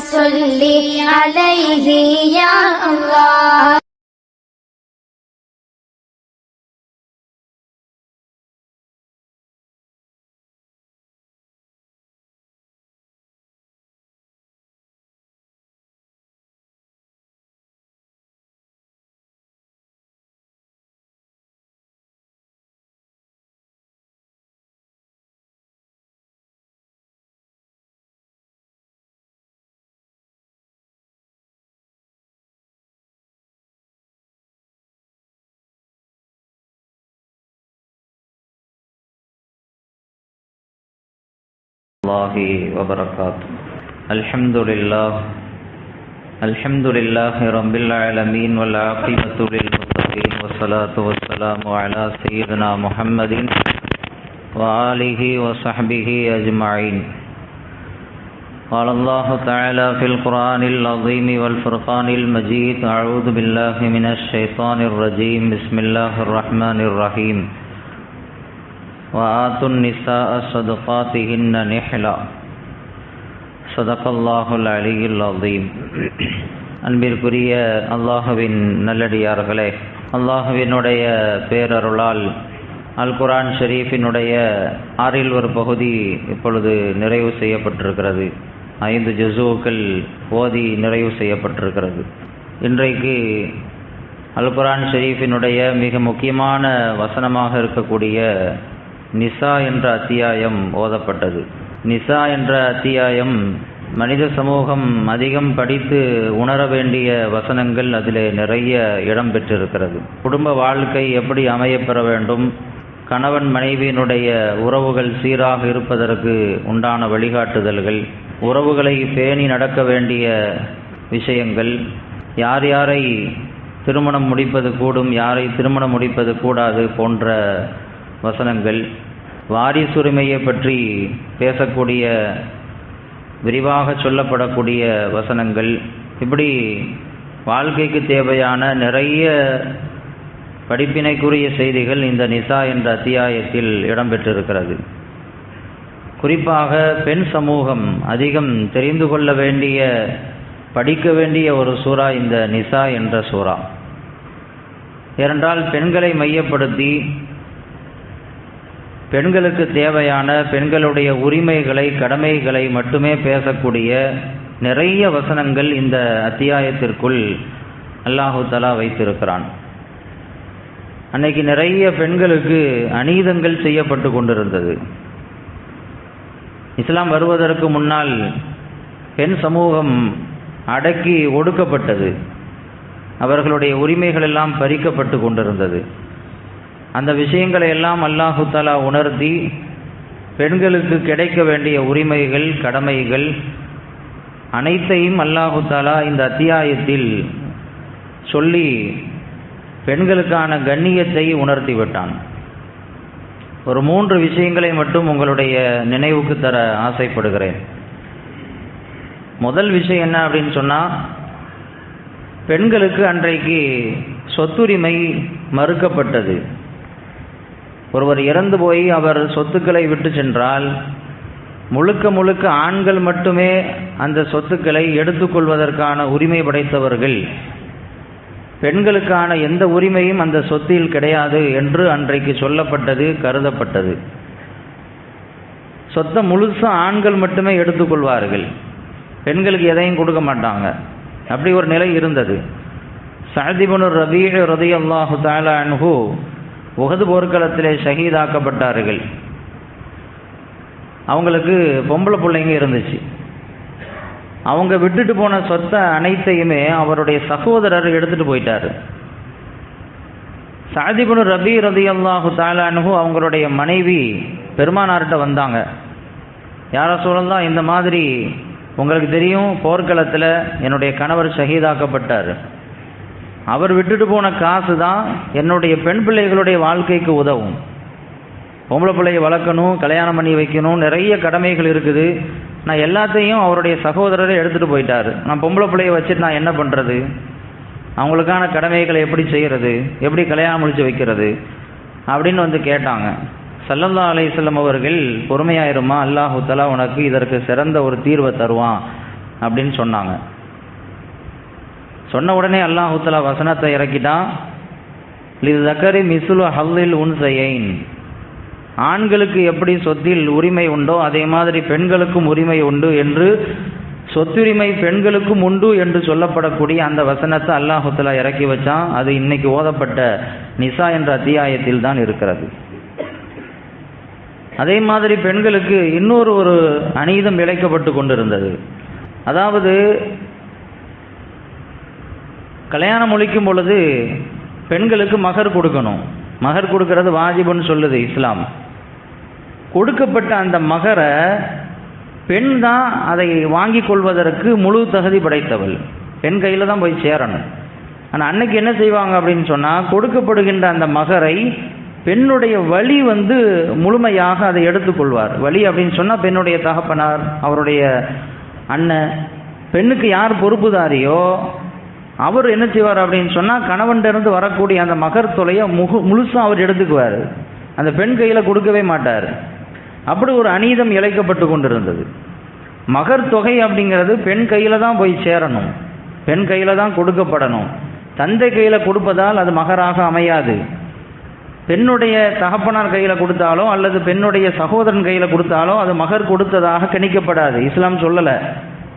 صل عليه يا الله. الله وبركاته الحمد لله الحمد لله رب العالمين والعاقبة للمتقين والصلاة والسلام على سيدنا محمد وآله وصحبه أجمعين قال الله تعالى في القرآن العظيم والفرقان المجيد أعوذ بالله من الشيطان الرجيم بسم الله الرحمن الرحيم وآتوا النساء صدقاتهن نحلا صدق الله العلي العظيم அன்பிற்குரிய அல்லாஹுவின் நல்லடியார்களே அல்லாஹுவினுடைய பேரருளால் அல் குரான் ஷெரீஃபினுடைய ஆறில் ஒரு பகுதி இப்பொழுது நிறைவு செய்யப்பட்டிருக்கிறது ஐந்து ஜுசூக்கள் ஓதி நிறைவு செய்யப்பட்டிருக்கிறது இன்றைக்கு அல் குரான் ஷெரீஃபினுடைய மிக முக்கியமான வசனமாக இருக்கக்கூடிய நிசா என்ற அத்தியாயம் ஓதப்பட்டது. நிசா என்ற அத்தியாயம் மனித சமூகம் அதிகம் படித்து உணர வேண்டிய வசனங்கள் அதிலே நிறைய இடம் பெற்றிருக்கிறது. குடும்ப வாழ்க்கை எப்படி அமையப்பெற வேண்டும்? கணவன் மனைவியினுடைய உறவுகள் சீராக இருப்பதற்கு உண்டான வழிகாட்டுதல்கள் உறவுகளை பேணி நடக்க வேண்டிய விஷயங்கள் யார் யாரை திருமணம் முடிப்பது கூடும் யாரை திருமணம் முடிப்பது கூடாது போன்ற வசனங்கள். வாரிசுரிமையை பற்றி பேசக்கூடிய விரிவாக சொல்லப்படக்கூடிய வசனங்கள். இப்படி வாழ்க்கைக்கு தேவையான நிறைய படிப்பினைக்குரிய செய்திகள் இந்த நிசா என்ற அத்தியாயத்தில் இடம்பெற்றிருக்கிறது. குறிப்பாக பெண் சமூகம் அதிகம் தெரிந்து கொள்ள வேண்டிய படிக்க வேண்டிய ஒரு சூறா இந்த நிசா என்ற சூறா. ஏனென்றால் பெண்களை மையப்படுத்தி பெண்களுக்கு தேவையான பெண்களுடைய உரிமைகளை கடமைகளை மட்டுமே பேசக்கூடிய நிறைய வசனங்கள் இந்த அத்தியாயத்திற்குள் அல்லாஹு தலா வைத்திருக்கிறான். அன்னைக்கு நிறைய பெண்களுக்கு அநீதங்கள் செய்யப்பட்டு கொண்டிருந்தது. இஸ்லாம் வருவதற்கு முன்னால் பெண் சமூகம் அடக்கி ஒடுக்கப்பட்டது. அவர்களுடைய உரிமைகள் எல்லாம் பறிக்கப்பட்டு கொண்டிருந்தது. அந்த விஷயங்களை எல்லாம் அல்லாஹு தலா உணர்த்தி பெண்களுக்கு கிடைக்க வேண்டிய உரிமைகள் கடமைகள் அனைத்தையும் அல்லாஹு தாலா இந்த அத்தியாயத்தில் சொல்லி பெண்களுக்கான கண்ணியத்தை உணர்த்தி விட்டான். ஒரு மூன்று விஷயங்களை மட்டும் உங்களுடைய நினைவுக்கு தர ஆசைப்படுகிறேன். முதல் விஷயம் என்ன அப்படின்னு சொன்னால் பெண்களுக்கு அன்றைக்கு சொத்துரிமை மறுக்கப்பட்டது. ஒருவர் இறந்து போய் அவர் சொத்துக்களை விட்டு சென்றால் முழுக்க முழுக்க ஆண்கள் மட்டுமே அந்த சொத்துக்களை எடுத்துக்கொள்வதற்கான உரிமை படைத்தவர்கள். பெண்களுக்கான எந்த உரிமையும் அந்த சொத்தில் கிடையாது என்று அன்றைக்கு சொல்லப்பட்டது கருதப்பட்டது. சொத்தை முழுசாக ஆண்கள் மட்டுமே எடுத்துக்கொள்வார்கள் பெண்களுக்கு எதையும் கொடுக்க மாட்டாங்க. அப்படி ஒரு நிலை இருந்தது. சாதிபனு ரபீ ரதி அல்லாஹு தாலா அன்ஹூ உகது போர்க்களத்திலே ஷஹீதாக்கப்பட்டார்கள். அவங்களுக்கு பொம்பளை பிள்ளைங்க இருந்துச்சு. அவங்க விட்டுட்டு போன சொத்தை அனைத்தையுமே அவருடைய சகோதரர் எடுத்துட்டு போயிட்டாரு. சாதிபுனு ரபி ரதி அல்லாஹு தாலானு அவங்களுடைய மனைவி பெருமானார்கிட்ட வந்தாங்க. யார சொல்லலாம் இந்த மாதிரி உங்களுக்கு தெரியும் போர்க்களத்தில் என்னுடைய கணவர் ஷஹீதாக்கப்பட்டார். அவர் விட்டுட்டு போன காசு தான் என்னுடைய பெண் பிள்ளைகளுடைய வாழ்க்கைக்கு உதவும். பொம்பளை பிள்ளையை வளர்க்கணும் கல்யாணம் பண்ணி வைக்கணும் நிறைய கடமைகள் இருக்குது. நான் எல்லாத்தையும் அவருடைய சகோதரரை எடுத்துகிட்டு போயிட்டார். நான் பொம்பளை பிள்ளையை வச்சுட்டு நான் என்ன பண்ணுறது அவங்களுக்கான கடமைகளை எப்படி செய்கிறது எப்படி கல்யாணம் முடிச்சு வைக்கிறது? அப்படின்னு வந்து கேட்டாங்க. சல்லல்லா அலையம் அவர்கள் பொறுமையாயிருமா? அல்லாஹு தலா உனக்கு இதற்கு சிறந்த ஒரு தீர்வை தருவான். அப்படின்னு சொன்னாங்க. சொன்ன உடனே அல்லாஹு வசனத்தை இறக்கிட்டான். இது தக்கரி மிசுலு ஹல்லில் உன் செய்யைன் ஆண்களுக்கு எப்படி சொத்தில் உரிமை உண்டோ அதே மாதிரி பெண்களுக்கும் உரிமை உண்டு என்று சொத்துரிமை பெண்களுக்கும் உண்டு என்று சொல்லப்படக்கூடிய அந்த வசனத்தை அல்லாஹுத்தலா இறக்கி வச்சான். அது இன்னைக்கு ஓதப்பட்ட நிசா என்ற அத்தியாயத்தில் தான் இருக்கிறது. அதே மாதிரி பெண்களுக்கு இன்னொரு ஒரு அநீதம் இழைக்கப்பட்டு கொண்டிருந்தது. அதாவது கல்யாணம் முடிக்கும் பொழுது பெண்களுக்கு மகர் கொடுக்கணும். மகர் கொடுக்கறது வாஜிபுன்னு சொல்லுது இஸ்லாம். கொடுக்கப்பட்ட அந்த மகரை பெண் தான் அதை வாங்கி கொள்வதற்கு முழு தகுதி படைத்தவள். பெண் கையில் தான் போய் சேரணும். ஆனால் அன்னைக்கு என்ன செய்வாங்க அப்படின்னு சொன்னால் கொடுக்கப்படுகின்ற அந்த மகரை பெண்ணுடைய வழி வந்து முழுமையாக அதை எடுத்துக்கொள்வார் வழி அப்படின்னு சொன்னால் பெண்ணுடைய தகப்பனார் அவருடைய அண்ணன் பெண்ணுக்கு யார் பொறுப்புதாரியோ அவர் என்ன செய்வார் அப்படின்னு சொன்னால் கணவன்கிட்ட வரக்கூடிய அந்த மகர் தொலையை முகு முழுசாக அவர் எடுத்துக்குவார். அந்த பெண் கையில் கொடுக்கவே மாட்டார். அப்படி ஒரு அநீதம் இழைக்கப்பட்டு கொண்டிருந்தது. மகர் தொகை அப்படிங்கிறது பெண் கையில் தான் போய் சேரணும். பெண் கையில் தான் கொடுக்கப்படணும். தந்தை கையில் கொடுப்பதால் அது மகராக அமையாது. பெண்ணுடைய தகப்பனார் கையில் கொடுத்தாலோ அல்லது பெண்ணுடைய சகோதரன் கையில் கொடுத்தாலோ அது மகர் கொடுத்ததாக கணிக்கப்படாது. இஸ்லாம் சொல்லலை.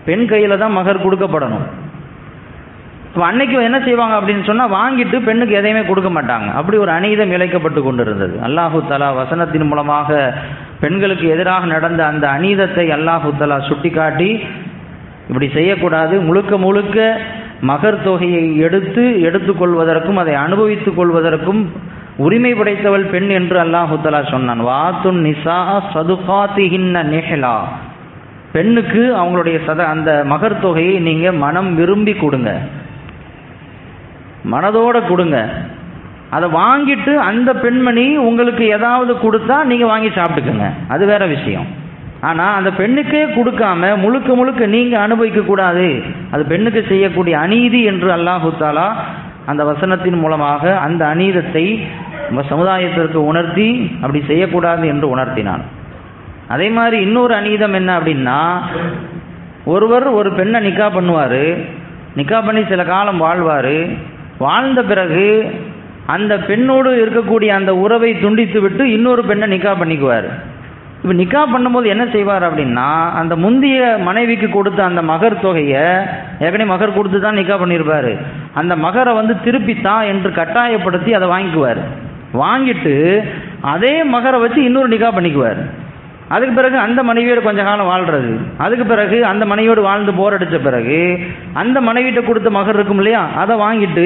பெண் கையில் தான் மகர் கொடுக்கப்படணும். இப்போ அன்னைக்கு என்ன செய்வாங்க அப்படின்னு சொன்னால் வாங்கிட்டு பெண்ணுக்கு எதையுமே கொடுக்க மாட்டாங்க. அப்படி ஒரு அநீதம் இழைக்கப்பட்டு கொண்டிருந்தது. அல்லாஹு தலா வசனத்தின் மூலமாக பெண்களுக்கு எதிராக நடந்த அந்த அநீதத்தை அல்லாஹு தலா சுட்டி காட்டி இப்படி செய்யக்கூடாது. முழுக்க முழுக்க மகர் தொகையை எடுத்து எடுத்துக்கொள்வதற்கும் அதை அனுபவித்துக் கொள்வதற்கும் உரிமை படைத்தவள் பெண் என்று அல்லாஹு தலா சொன்னான். வாத்துன் நிசா சதுகாத்திகின்ன நெஹலா. பெண்ணுக்கு அவங்களுடைய சத அந்த மகர் தொகையை நீங்கள் மனம் விரும்பி கொடுங்க. மனதோட கொடுங்க. அதை வாங்கிட்டு அந்த பெண்மணி உங்களுக்கு ஏதாவது கொடுத்தா நீங்கள் வாங்கி சாப்பிட்டுக்குங்க. அது வேற விஷயம். ஆனால் அந்த பெண்ணுக்கே கொடுக்காம முழுக்க முழுக்க நீங்கள் அனுபவிக்கக்கூடாது அது பெண்ணுக்கு செய்யக்கூடிய அநீதி என்று அல்லாஹுத்தாலா அந்த வசனத்தின் மூலமாக அந்த அநீதத்தை நம்ம சமுதாயத்திற்கு உணர்த்தி அப்படி செய்யக்கூடாது என்று உணர்த்தினான். அதே மாதிரி இன்னொரு அநீதம் என்ன அப்படின்னா ஒருவர் ஒரு பெண்ணை நிக்கா பண்ணுவார். நிக்கா பண்ணி சில காலம் வாழ்வார். வாழ்ந்த பிறகு அந்த பெண்ணோடு இருக்கக்கூடிய அந்த உறவை துண்டித்து விட்டு இன்னொரு பெண்ணை நிக்கா பண்ணிக்குவார். இப்போ நிக்கா பண்ணும்போது என்ன செய்வார் அப்படின்னா அந்த முந்தைய மனைவிக்கு கொடுத்த அந்த மகர் தொகையை ஏற்கனவே மகர் கொடுத்து தான் நிக்கா பண்ணியிருப்பார் அந்த மகரை வந்து திருப்பித்தான் என்று கட்டாயப்படுத்தி அதை வாங்கிக்குவார். வாங்கிட்டு அதே மகரை வச்சு இன்னொரு நிக்கா பண்ணிக்குவார். அதுக்கு பிறகு அந்த மனைவியோடு கொஞ்ச காலம் வாழ்றது. அதுக்கு பிறகு அந்த மனைவியோடு வாழ்ந்து போர் அடித்த பிறகு அந்த மனைவிட்ட கொடுத்த மகர் இருக்கும் இல்லையா? அதை வாங்கிட்டு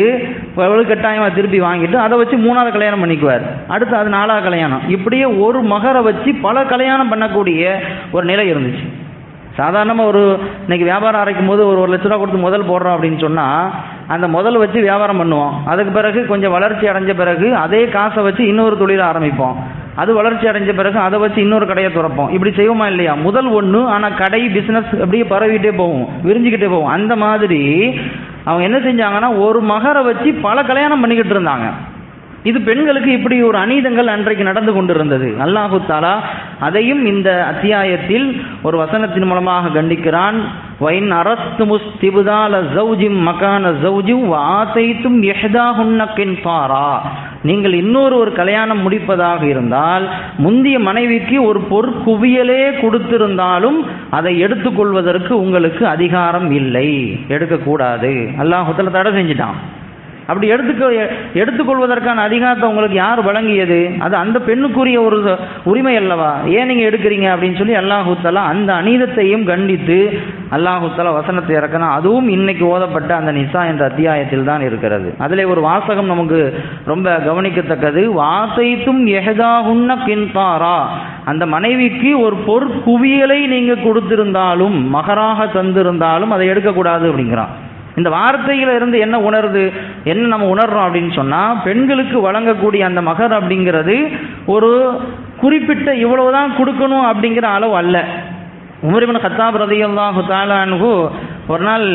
எவ்வளவு கட்டாயமாக திருப்பி வாங்கிட்டு அதை வச்சு மூணாவது கல்யாணம் பண்ணிக்குவார். அடுத்து அது நாலாவது கல்யாணம். இப்படியே ஒரு மகரை வச்சு பல கல்யாணம் பண்ணக்கூடிய ஒரு நிலை இருந்துச்சு. சாதாரணமாக ஒரு இன்னைக்கு வியாபாரம் அரைக்கும் போது ஒரு ஒரு லட்ச ரூபா கொடுத்து முதல் போடுறோம் அப்படின்னு சொன்னால் அந்த முதல் வச்சு வியாபாரம் பண்ணுவோம். அதுக்கு பிறகு கொஞ்சம் வளர்ச்சி அடைஞ்ச பிறகு அதே காசை வச்சு இன்னொரு தொழிலை ஆரம்பிப்போம். அது வளர்ச்சி அடைஞ்ச பிறகு அதை வச்சு இன்னொரு கடையை திறப்போம். இப்படி செய்வோமா இல்லையா? முதல் ஒன்று ஆனால் கடை பிஸ்னஸ் அப்படியே பரவிட்டே போகும் விரிஞ்சிக்கிட்டே போகும். அந்த மாதிரி அவங்க என்ன செஞ்சாங்கன்னா ஒரு மகரை வச்சு பல கல்யாணம் பண்ணிக்கிட்டு இருந்தாங்க. இது பெண்களுக்கு இப்படி ஒரு அநீதங்கள் அன்றைக்கு நடந்து கொண்டிருந்தது. அல்லாஹு தாலா அதையும் இந்த அத்தியாயத்தில் ஒரு வசனத்தின் மூலமாக கண்டிக்கிறான். வைன் அரஸ்து முஸ்திபுதால ஜௌஜிம் மகான ஜௌஜிம் வாசைத்தும் எஹதாஹுன்னக்கின் பாரா நீங்கள் இன்னொரு ஒரு கல்யாணம் முடிப்பதாக இருந்தால் முந்திய மனைவிக்கு ஒரு பொற்குவியலே கொடுத்திருந்தாலும் அதை எடுத்துக்கொள்வதற்கு உங்களுக்கு அதிகாரம் இல்லை. எடுக்கக்கூடாது. அல்லாஹுத்தல தடை செஞ்சிட்டான். அப்படி எடுத்துக்க எடுத்துக்கொள்வதற்கான அதிகாரத்தை உங்களுக்கு யார் வழங்கியது? அது அந்த பெண்ணுக்குரிய ஒரு உரிமை அல்லவா? ஏன் நீங்கள் எடுக்கிறீங்க அப்படின்னு சொல்லி அல்லாஹூத்தலா அந்த அநீதத்தையும் கண்டித்து அல்லாஹூத்தலா வசனத்தை இறக்கணும் அதுவும் இன்னைக்கு ஓதப்பட்ட அந்த நிசா என்ற அத்தியாயத்தில் தான் இருக்கிறது. அதில் ஒரு வாசகம் நமக்கு ரொம்ப கவனிக்கத்தக்கது. வாசைத்தும் எஹதாகுன்ன கின்தாரா. அந்த மனைவிக்கு ஒரு பொற்குவியலை நீங்கள் கொடுத்திருந்தாலும் மகராக தந்திருந்தாலும் அதை எடுக்கக்கூடாது அப்படிங்கிறான். இந்த வார்த்தையில இருந்து என்ன உணருது? என்ன நம்ம உணர்றோம் அப்படின்னு சொன்னா பெண்களுக்கு வழங்கக்கூடிய அந்த மகர் அப்படிங்கிறது ஒரு குறிப்பிட்ட இவ்வளவுதான் கொடுக்கணும் அப்படிங்கிற அளவு அல்ல. உமரிபின் ஹத்தாப் ரதியல்லாஹு தஆலா ஒரு நாள்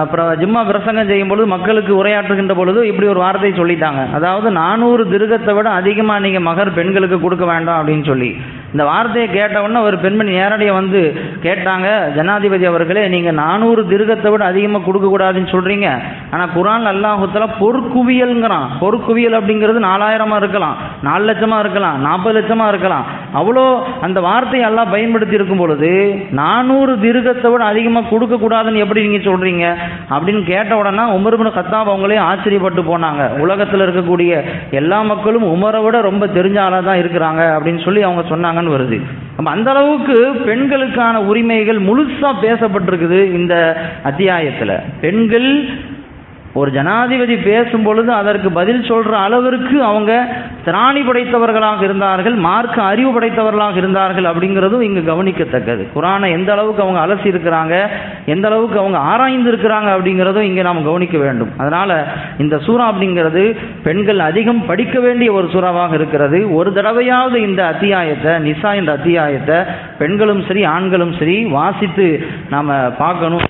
அப்புறம் ஜும்மா பிரசங்கம் செய்யும் பொழுது மக்களுக்கு உரையாற்றுகின்ற பொழுது இப்படி ஒரு வார்த்தை சொல்லிட்டாங்க. அதாவது நானூறு திருகத்தை விட அதிகமாக நீங்கள் மகர் பெண்களுக்கு கொடுக்க வேண்டாம் அப்படின்னு சொல்லி. இந்த வார்த்தையை கேட்ட உடனே ஒரு பெண்மணி நேரடியாக வந்து கேட்டாங்க ஜனாதிபதி அவர்களே நீங்கள் நானூறு திருகத்தை விட அதிகமாக கொடுக்கக்கூடாதுன்னு சொல்கிறீங்க ஆனால் குரான் அல்லாஹுத்தில் பொற்குவியல்ங்கிறான். பொற்குவியல் அப்படிங்கிறது நாலாயிரமாக இருக்கலாம் நாலு லட்சமாக இருக்கலாம் நாற்பது லட்சமாக இருக்கலாம். அவ்வளோ அந்த வார்த்தையை எல்லாம் பயன்படுத்தி இருக்கும் பொழுது நானூறு திருகத்தை விட அதிகமாக கொடுக்கக்கூடாதுன்னு எப்படி நீங்கள் சொல்கிறீங்க அப்படின்னு கேட்ட உடனே உமர்பின் கத்தாப் அவங்களே ஆச்சரியப்பட்டு போனாங்க. உலகத்தில் இருக்கக்கூடிய எல்லா மக்களும் உமரை விட ரொம்ப தெரிஞ்ச ஆளாக தான் இருக்கிறாங்க அப்படின்னு சொல்லி அவங்க சொன்னாங்க. தான் வருது. அப்ப அந்த அளவுக்கு பெண்களுக்கான உரிமைகள் முழுசா பேசப்பட்டிருக்குது இந்த அத்தியாயத்தில். பெண்கள் ஒரு ஜனாதிபதி பேசும் பொழுது அதற்கு பதில் சொல்ற அளவிற்கு அவங்க திராணி படைத்தவர்களாக இருந்தார்கள் மார்க்க அறிவு படைத்தவர்களாக இருந்தார்கள் அப்படிங்கிறதும் இங்கு கவனிக்கத்தக்கது. குரானை எந்த அளவுக்கு அவங்க அலசி இருக்கிறாங்க எந்த அளவுக்கு அவங்க ஆராய்ந்து இருக்கிறாங்க அப்படிங்கிறதும் இங்கே நாம் கவனிக்க வேண்டும். அதனால இந்த சூறா அப்படிங்கிறது பெண்கள் அதிகம் படிக்க வேண்டிய ஒரு சூறாவாக இருக்கிறது. ஒரு தடவையாவது இந்த அத்தியாயத்தை நிசா என்ற அத்தியாயத்தை பெண்களும் சரி ஆண்களும் சரி வாசித்து நாம் பார்க்கணும்.